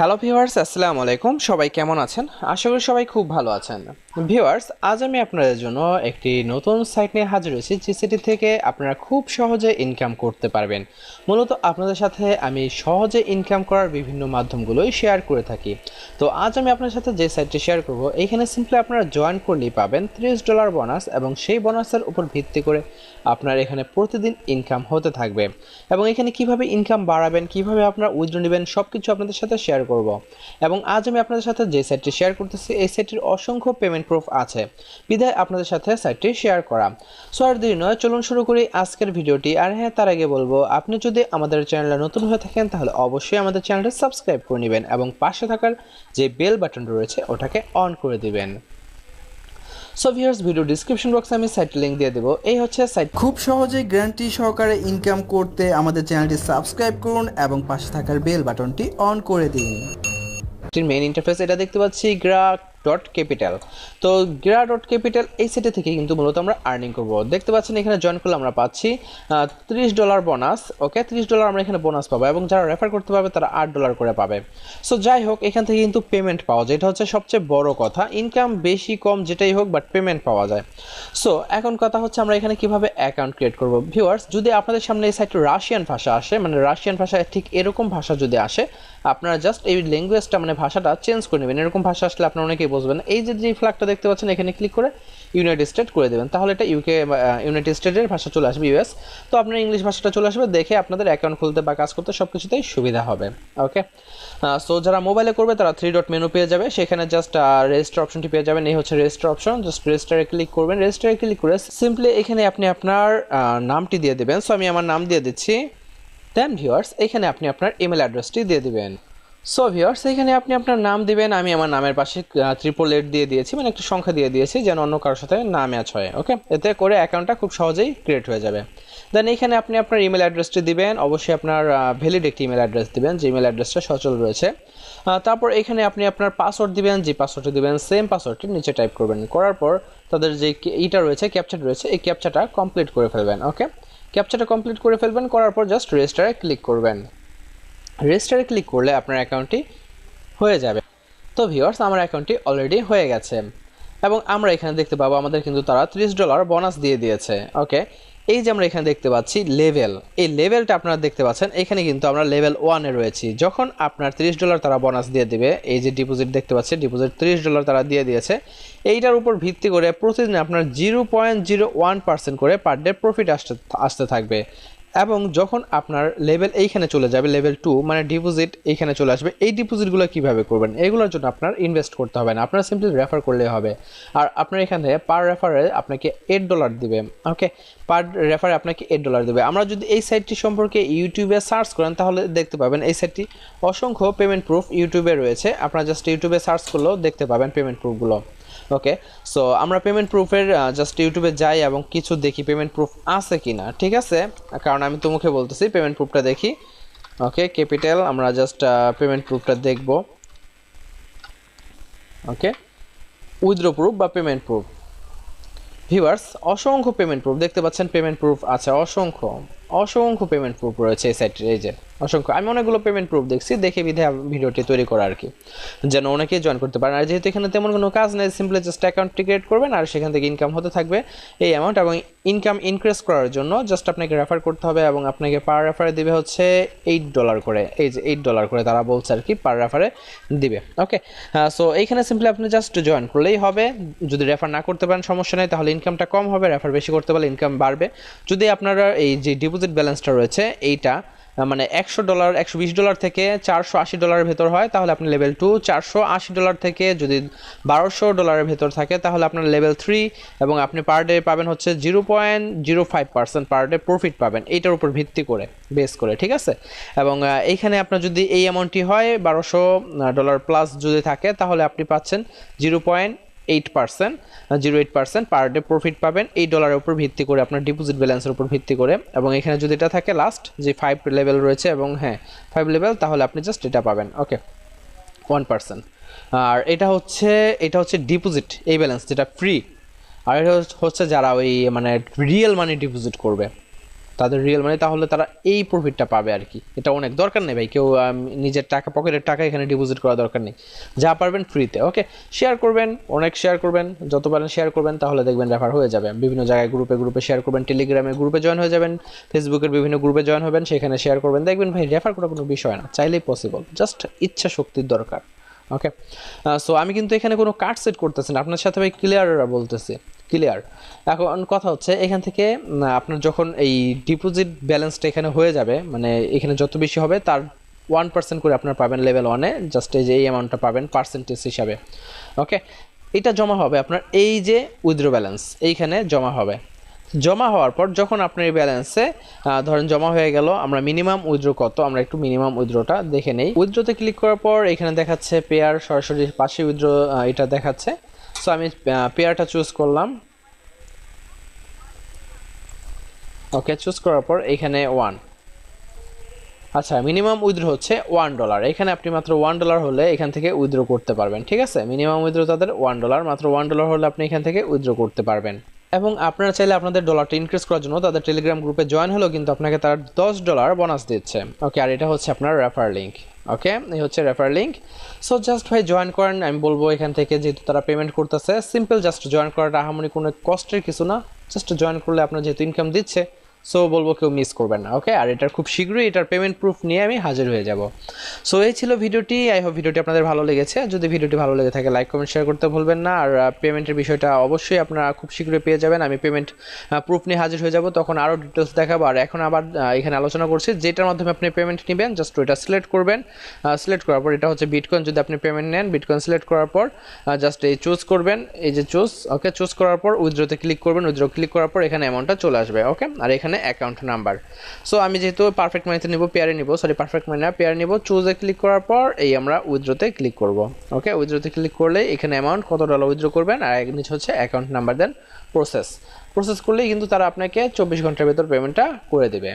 Hello viewers আসসালামু আলাইকুম। সবাই কেমন আছেন? আশা করি সবাই খুব ভালো আছেন। ভিউয়ার্স আজ আমি আপনাদের জন্য একটি নতুন সাইট নিয়ে হাজির হয়েছি, যে সেটি থেকে আপনারা খুব সহজে ইনকাম করতে পারবেন। মূলত আপনাদের সাথে আমি সহজে ইনকাম করার বিভিন্ন মাধ্যমগুলোই শেয়ার করে থাকি। তো আজ আমি আপনার সাথে যে সাইটটি শেয়ার করব এইখানে সিম্পলি আপনারা জয়েন করলেই পাবেন ত্রিশ ডলার বোনাস এবং সেই বোনাসের উপর ভিত্তি করে আপনার এখানে প্রতিদিন ইনকাম হতে থাকবে। এবং এখানে কীভাবে ইনকাম বাড়াবেন, কীভাবে আপনারা উইথড্র নেবেন সব কিছু আপনাদের সাথে শেয়ার করব। এবং আজ আমি আপনাদের সাথে যে সাইটটি শেয়ার করতেছি, এই সাইটটির অসংখ্য পেমেন্ট প্রুফ আছে। বিদায় আপনাদের সাথে সাইটটি শেয়ার করা। সো আর দেরি নয়, চলুন শুরু করি আজকের ভিডিওটি। আর হ্যাঁ তার আগে বলব, আপনি যদি আমাদের চ্যানেলে নতুন হয়ে থাকেন, তাহলে অবশ্যই আমাদের চ্যানেলটি সাবস্ক্রাইব করে নেবেন এবং পাশে থাকার যে বেল বাটনটা রয়েছে, ওটাকে অন করে দিবেন। সো ভিউয়ার্স ভিডিও ডিসক্রিপশন বক্সে আমি সাইট লিংক দিয়ে দেবো। এই হচ্ছে সাইট খুব সহজে গ্যারান্টি সহকারে ইনকাম করতে আমাদের চ্যানেলটি সাবস্ক্রাইব করুন এবং পাশে থাকার বেল বাটনটি অন করে দিন। মেইন ইন্টারফেস এটা দেখতে পাচ্ছি গ্রা ডট ক্যাপিটাল তো গ্রা ডট ক্যাপিটাল এই সেটে থেকে কিন্তু মূলত আমরা আর্নিং করব। দেখতে পাচ্ছেন এখানে জয়েন করলে আমরা পাচ্ছি ত্রিশ ডলার বোনাস ওকে ত্রিশ ডলার আমরা এখানে বোনাস পাবো এবং যারা রেফার করতে পারবে তারা আট ডলার করে পাবে। সো যাই হোক, এখান থেকে কিন্তু পেমেন্ট পাওয়া যায়। এটা হচ্ছে সবচেয়ে বড় কথা। ইনকাম বেশি, কম, যেটাই হোক বাট পেমেন্ট পাওয়া যায়। সো এখন কথা হচ্ছে আমরা এখানে কীভাবে অ্যাকাউন্ট ক্রিয়েট করব। ভিউয়ার্স যদি আপনাদের সামনে এই সাইটে রাশিয়ান ভাষা আসে মানে রাশিয়ান ভাষা ঠিক এরকম ভাষা যদি আসে, আপনারা জাস্ট এই ল্যাঙ্গুয়েজটা মানে ভাষাটা চেঞ্জ করে নেবেন। এরকম ভাষা আসলে আপনারা অনেকেই বুঝবেন এই যে যে ফ্ল্যাগটা দেখতে পাচ্ছেন, এখানে ক্লিক করে ইউনাইটেড স্টেট করে দেবেন। তাহলে এটা ইউকে ইউনাইটেড স্টেটের ভাষা চলে আসবে ইউএস তো আপনার ইংলিশ ভাষাটা চলে আসবে, দেখে আপনাদের অ্যাকাউন্ট খুলতে বা কাজ করতে সব কিছুতেই সুবিধা হবে ওকে সো যারা মোবাইলে করবে, তারা থ্রি ডট মেনু পেয়ে যাবে। সেখানে জাস্ট রেজিস্টার অপশনটি পেয়ে যাবেন। এই হচ্ছে রেজিস্টার অপশন জাস্ট রেজিস্টারে ক্লিক করবেন। রেজিস্টারে ক্লিক করে সিম্পলি এখানে আপনি আপনার নামটি দিয়ে দেবেন। সো আমি আমার নাম দিয়ে দিচ্ছি। দেন ভিউয়ার্স এখানে আপনি আপনার ইমেল অ্যাড্রেসটি দিয়ে দিবেন। সো ভিউয়ার্স এখানে আপনি আপনার নাম দিবেন, আমি আমার নামের পাশে ট্রিপল এইট দিয়ে দিয়েছি মানে একটা সংখ্যা দিয়ে দিয়েছি, যেন অন্য কারোর সাথে না ম্যাচ হয় ওকে এতে করে অ্যাকাউন্টটা খুব সহজেই ক্রিয়েট হয়ে যাবে। দেন এখানে আপনি আপনার ইমেল অ্যাড্রেসটি দিবেন, অবশ্যই আপনার ভ্যালিড একটি ইমেল অ্যাড্রেস দিবেন, যে ইমেল অ্যাড্রেসটা সচল রয়েছে। তারপর এখানে আপনি আপনার পাসওয়ার্ড দিবেন, যে পাসওয়ার্ডটি দিবেন সেম পাসওয়ার্ডটি নিচে টাইপ করবেন। করার পর তাদের যে ইটা রয়েছে ক্যাপচার রয়েছে, এই ক্যাপচাটা কমপ্লিট করে ফেলবেন ওকে ক্যাপচাটা কমপ্লিট করে ফেলবেন, করার পর জাস্ট রেজিস্টারে ক্লিক করবেন। রেজিস্টারে ক্লিক করলে আপনার অ্যাকাউন্টটি হয়ে যাবে। তো ভিউয়ার্স আমার অ্যাকাউন্টটি অলরেডি হয়ে গেছে। এবং আমরা এখানে দেখতে পাবো আমাদের কিন্তু তারা ত্রিশ ডলার বোনাস দিয়ে দিয়েছে। ওকে এই যে আমরা এখানে দেখতে পাচ্ছি লেভেল এই লেভেলটা আপনারা দেখতে পাচ্ছেন, এখানে কিন্তু আমরা লেভেল ওয়ানে রয়েছি। যখন আপনার ত্রিশ ডলার তারা বোনাস দিয়ে দিবে, এই যে ডিপোজিট দেখতে পাচ্ছি ডিপোজিট ত্রিশ ডলার তারা দিয়ে দিয়েছে। এইটার উপর ভিত্তি করে প্রতিদিন আপনার zero point zero one percent করে পার ডে প্রফিট আসতে আসতে থাকবে। এবং যখন আপনার লেভেল এইখানে চলে যাবে লেভেল টু মানে ডিপোজিট এইখানে চলে আসবে, এই ডিপোজিটগুলো কীভাবে করবেন? এগুলোর জন্য আপনার ইনভেস্ট করতে হবে না, আপনার সিম্পলি রেফার করলে হবে। আর আপনার এখান পার রেফারে আপনাকে এইট ডলার দিবে ওকে পার রেফারে আপনাকে এইট ডলার দেবে। আমরা যদি এই সাইটটি সম্পর্কে ইউটিউবে সার্চ করেন, তাহলে দেখতে পাবেন এই সাইটটি অসংখ্য পেমেন্ট প্রুফ ইউটিউবে রয়েছে। আপনারা জাস্ট ইউটিউবে সার্চ করলেও দেখতে পাবেন পেমেন্ট প্রুফগুলো ওকে সো আমরা পেমেন্ট প্রুফের জাস্ট ইউটিউবে যাই এবং কিছু দেখি পেমেন্ট প্রুফ আছে কি না ঠিক আছে? কারণ আমি তো মুখে বলতেছি পেমেন্ট প্রুফটা দেখি। ওকে ক্যাপিটাল আমরা জাস্ট পেমেন্ট প্রুফটা দেখব। ওকে উইথড্র প্রুফ বা পেমেন্ট প্রুফ ভিউয়ার্স অসংখ্য পেমেন্ট প্রুফ দেখতে পাচ্ছেন পেমেন্ট প্রুফ আছে, অসংখ্য। অসংখ্য পেমেন্ট প্রুফ রয়েছে এই সাইটের এই যে, অসংখ্য। আমি অনেকগুলো পেমেন্ট প্রুফ দেখছি, দেখে বিধে ভিডিওটি তৈরি করা আর কি। যেন অনেকেই জয়েন করতে পারেন। আর যেহেতু এখানে তেমন কোনো কাজ নেই সিম্পলি জাস্ট অ্যাকাউন্টটি ক্রিয়েট করবেন আর সেখান থেকে ইনকাম হতে থাকবে এই অ্যামাউন্ট এবং ইনকাম ইনক্রিজ করার জন্য জাস্ট আপনাকে রেফার করতে হবে এবং আপনাকে পার রেফারে দিবে হচ্ছে এইট ডলার করে। এই যে এইট ডলার করে তারা বলছে আর কি পার রেফারে দিবে। ওকে সো এইখানে সিম্পলি আপনি জাস্ট জয়েন করলেই হবে। যদি রেফার না করতে পারেন সমস্যা নেই, তাহলে ইনকামটা কম হবে রেফার বেশি করতে পারলে ইনকাম বাড়বে। যদি আপনারা এই যে ডিপোজিট ব্যালেন্সটা রয়েছে এইটা মানে একশো ডলার, একশো বিশ ডলার থেকে চারশো আশি ডলারের ভেতর হয়, তাহলে আপনি লেভেল টু চারশো আশি ডলার থেকে যদি বারোশো ডলারের ভেতর থাকে, তাহলে আপনার লেভেল থ্রি এবং আপনি পার ডে পাবেন হচ্ছে zero point zero five percent per day profit পাবেন। এইটার উপর ভিত্তি করে বেস করে, ঠিক আছে? এবং এইখানে আপনার যদি এই অ্যামাউন্টটি হয়, বারোশো ডলার প্লাস যদি থাকে, তাহলে আপনি পাচ্ছেন zero point eight percent zero eight percent per day profit পাবেন। এই ডলারের উপর ভিত্তি করে আপনার ডিপোজিট ব্যালেন্সের উপর ভিত্তি করে। এবং এখানে যদি এটা থাকে লাস্ট যে ফাইভ লেভেল রয়েছে এবং হ্যাঁ ফাইভ লেভেল তাহলে আপনি জাস্ট এটা পাবেন। ওকে ওয়ান পার্সেন্ট আর এটা হচ্ছে এটা হচ্ছে ডিপোজিট এই ব্যালেন্স যেটা ফ্রি আর এটা হচ্ছে যারা ওই মানে রিয়েল মানি ডিপোজিট করবে। তাদের রিয়েল মানি তাহলে তারা এই প্রফিটটা পাবে আর কি। এটা অনেক দরকার নেই ভাই, কেউ নিজের টাকা পকেটের টাকা এখানে ডিপোজিট করা দরকার নেই। যা পারবেন ফ্রিতে ওকে শেয়ার করবেন, অনেক শেয়ার করবেন, যত পারেন শেয়ার করবেন, তাহলে দেখবেন রেফার হয়ে যাবে। বিভিন্ন জায়গায় গ্রুপে গ্রুপে শেয়ার করবেন টেলিগ্রামে গ্রুপে জয়েন হয়ে যাবেন ফেসবুকের বিভিন্ন গ্রুপে জয়েন হবেন, সেখানে শেয়ার করবেন। দেখবেন ভাই রেফার করা কোনো বিষয় না, চাইলেই পসিবল জাস্ট ইচ্ছা শক্তির দরকার ওকে সো আমি কিন্তু এখানে কোনো কার্ড সেট করতেছি না, আপনার সাথে ভাই ক্লিয়ার বলতেছি। ক্লিয়ার এখন কথা হচ্ছে, এখান থেকে আপনার যখন এই ডিপোজিট ব্যালেন্সটা এখানে হয়ে যাবে মানে এখানে যত বেশি হবে, তার ওয়ান পার্সেন্ট করে আপনার পাবেন লেভেল ওয়ানে জাস্ট এই যে এই অ্যামাউন্টটা পাবেন পার্সেন্টেজ হিসাবে। ওকে এটা জমা হবে আপনার এই যে উইথড্র ব্যালেন্স এইখানে জমা হবে। জমা হওয়ার পর যখন আপনার এই ব্যালেন্সে ধরেন জমা হয়ে গেল, আমরা মিনিমাম উইথড্র কত, আমরা একটু মিনিমাম উইথড্রটা দেখে নেই। উইথড্রতে ক্লিক করার পর এখানে দেখাচ্ছে পেয়ার সরাসরি পাশে উইথড্র এটা দেখাচ্ছে। সো আমি পেয়ারটা চুজ করলাম। ওকে চুজ করার পর এখানে ওয়ান আচ্ছা মিনিমাম উইথড্র হচ্ছে ওয়ান ডলার এখানে আপনি মাত্র ওয়ান ডলার হলে এখান থেকে উইথড্র করতে পারবেন, ঠিক আছে? মিনিমাম উইথড্র তাদের ওয়ান ডলার মাত্র ওয়ান ডলার হলে আপনি এখান থেকে উইথড্র করতে পারবেন। এবং আপনারা চাইলে আপনাদের ডলারটা ইনক্রিজ করার জন্য তাদের টেলিগ্রাম গ্রুপে জয়েন হলেও কিন্তু আপনাকে তার দশ ডলার বোনাস দিচ্ছে। ওকে আর এটা হচ্ছে আপনার রেফার লিঙ্ক ওকে এই হচ্ছে রেফার লিঙ্ক সো জাস্ট ভাই জয়েন করেন। আমি বলব এখান থেকে যেহেতু তারা পেমেন্ট করতেছে সিম্পল জাস্ট জয়েন করাটা আহামনি কোনো কষ্টের কিছু না। জাস্ট জয়েন করলে আপনার যেহেতু ইনকাম দিচ্ছে সো বলব কেউ মিস করবেন না ওকে আর এটার খুব শীঘ্রই এটার পেমেন্ট প্রুফ নিয়ে আমি হাজির হয়ে যাব। সো এই ছিল ভিডিওটি আই হোপ ভিডিওটি আপনাদের ভালো লেগেছে। যদি ভিডিওটি ভালো লেগে থাকে লাইক কমেন্ট শেয়ার করতে ভুলবেন না। আর পেমেন্টের বিষয়টা অবশ্যই আপনারা খুব শীঘ্রই পেয়ে যাবেন। আমি পেমেন্ট প্রুফ নিয়ে হাজির হয়ে যাব। তখন আরও ডিটেলস দেখাবো। আর এখন আবার এখানে আলোচনা করছি, যেটার মাধ্যমে আপনি পেমেন্ট নেবেন জাস্ট ওইটা সিলেক্ট করবেন। সিলেক্ট করার পর এটা হচ্ছে বিটকয়েন যদি আপনি পেমেন্ট নেন বিটকয়েন সিলেক্ট করার পর জাস্ট এই চুজ করবেন। এই যে চুজ ওকে চুজ করার পর উইথড্রোতে ক্লিক করবেন। উইথড্রো ক্লিক করার পর এখানে অ্যামাউন্টটা চলে আসবে ওকে আর এখানে অ্যাকাউন্ট নাম্বার সো আমি যেহেতু পারফেক্ট মানিতে নিব পেয়ারে নিব সরি পারফেক্ট মানি না পেয়ারে নিব চুজে ক্লিক করার পর এই আমরা উইথড্রোতে ক্লিক করব। ওকে উইথড্রোতে ক্লিক করলে এখানে অ্যামাউন্ট কত ডলার উইথড্রো করবেন আর নিচে হচ্ছে account number then process process করলেই কিন্তু তারা আপনাকে চব্বিশ ঘণ্টার ভেতর পেমেন্টটা করে দেবে।